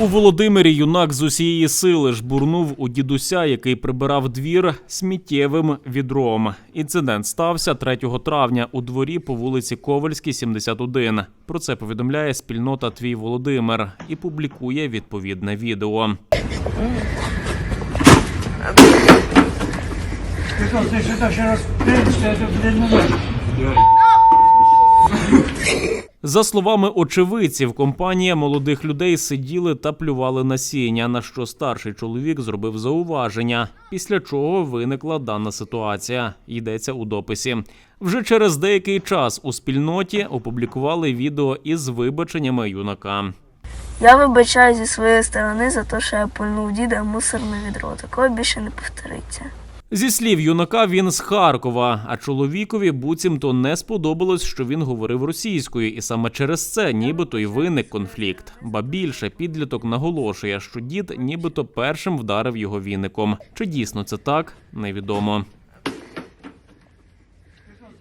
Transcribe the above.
У Володимирі юнак з усієї сили жбурнув у дідуся, який прибирав двір сміттєвим відром. Інцидент стався 3 травня у дворі по вулиці Ковальській, 71. Про це повідомляє спільнота Твій Володимир і публікує відповідне відео. Ти що, ти що ще раз За словами очевидців, компанія молодих людей сиділи та плювали насіння, на що старший чоловік зробив зауваження, після чого виникла дана ситуація. Йдеться у дописі. Вже через деякий час у спільноті опублікували відео із вибаченнями юнака. Я вибачаю зі своєї сторони за те, що я пульнув діда мусорне відро. Такого більше не повториться. Зі слів юнака, він з Харкова, а чоловікові буцімто не сподобалось, що він говорив російською, і саме через це нібито й виник конфлікт. Ба більше підліток наголошує, що дід нібито першим вдарив його віником. Чи дійсно це так, невідомо.